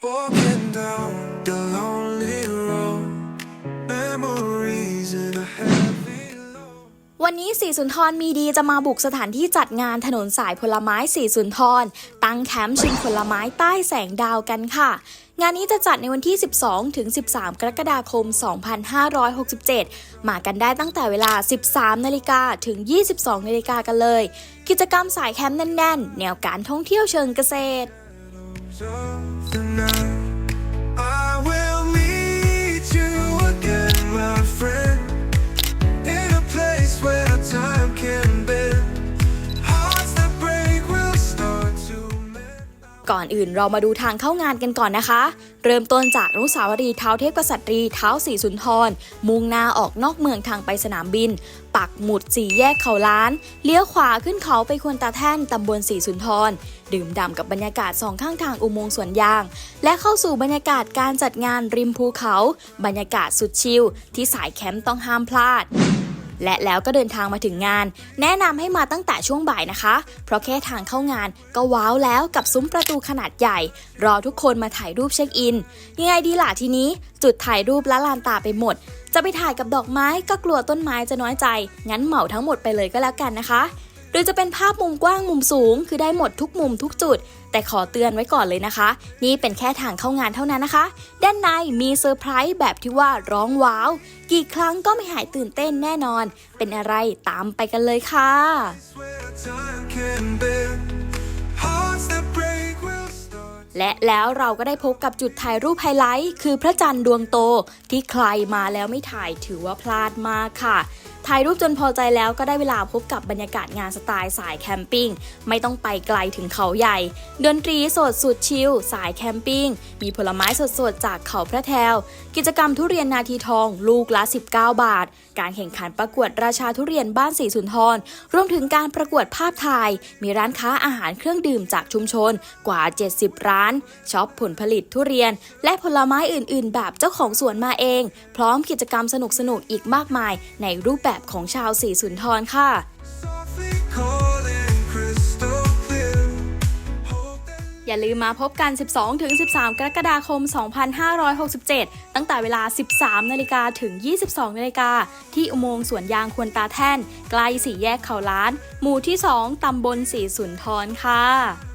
Walking down the lonely road, memories in a heavy load. วันนี้สีสุนทรมีดีจะมาบุกสถานที่จัดงานถนนสายผลไม้สีสุนทร ตั้งแคมป์ชิมผลไม้ใต้แสงดาวกันค่ะ งานนี้จะจัดในวันที่ 12 ถึง 13 กรกฎาคม 2567 มากันได้ตั้งแต่เวลา 13 นาฬิกาถึง 22 นาฬิกากันเลย กิจกรรมสายแคมป์แน่น ๆ แนวการท่องเที่ยวเชิงเกษตร Of the night, ก่อนอื่นเรามาดูทางเข้างานกันก่อนนะคะ เริ่มต้นจากอนุสาวรีเท้าเทพกษัตรีเท้าสีสุนทร มุ่งหน้าออกนอกเมืองทางไปสนามบิน ปักหมุดสี่แยกเขาล้าน เลี้ยวขวาขึ้นเขาไปควนตาแท่นตำบลสีสุนทร ดื่มด่ำกับบรรยากาศสองข้างทางอุโมงค์สวนยาง และเข้าสู่บรรยากาศการจัดงานริมภูเขา บรรยากาศสุดชิลที่สายแคมป์ต้องห้ามพลาด และแล้วก็เดินทางมาถึงงาน แนะนำให้มาตั้งแต่ช่วงบ่ายนะคะ เพราะแค่ทางเข้างานก็ว้าวแล้วกับซุ้มประตูขนาดใหญ่ รอทุกคนมาถ่ายรูปเช็คอิน ยังไงดีล่ะทีนี้ จุดถ่ายรูปละลานตาไปหมด จะไปถ่ายกับดอกไม้ก็กลัวต้นไม้จะน้อยใจ งั้นเหมาทั้งหมดไปเลยก็แล้วกันนะคะ รือจะเป็นภาพมุมกว้างมุมสูง คือได้หมดทุกมุมทุกจุด แต่ขอเตือนไว้ก่อนเลยนะคะ นี่เป็นแค่ทางเข้างานเท่านั้นนะคะ ด้านในมีเซอร์ไพรส์แบบที่ว่าร้องว้าว กี่ครั้งก็ไม่หายตื่นเต้นแน่นอน เป็นอะไรตามไปกันเลยค่ะ และแล้วเราก็ได้พบกับจุดถ่ายรูปไฮไลท์ คือพระจันทร์ดวงโตที่ใครมาแล้วไม่ถ่ายถือว่าพลาดมากค่ะ ถ่ายรูปจนพอใจแล้วก็ได้เวลาพบกับบรรยากาศงานสไตล์สายแคมปิ้งไม่ต้องไปไกลถึงเขาใหญ่ ดนตรีสดสุดชิลสายแคมปิ้งมีผลไม้สดๆจากเขาพระแทว กิจกรรมทุเรียนนาทีทอง ลูกละ 19 บาท การแข่งขันประกวดราชาทุเรียนบ้านสีสุนทรรวมถึงการประกวดภาพถ่าย มีร้านค้าอาหารเครื่องดื่มจากชุมชนกว่า 70 ร้านช็อปผลผลิตทุเรียน และผลไม้อื่น ๆ แบบเจ้าของสวนมาเอง พร้อมกิจกรรมสนุกๆอีกมากมายในรูปแบบของชาวสีสุนทรค่ะอย่าลืมมาพบกัน 12-13 กรกฎาคม 2567 ตั้งแต่เวลา 13 นาฬิกาถึง 22 นาฬิกา ที่อุโมงค์สวนยางควนตาแท่น ใกล้สี่แยกเขาล้าน หมู่ที่ 2 ตำบลสีสุนทรค่ะ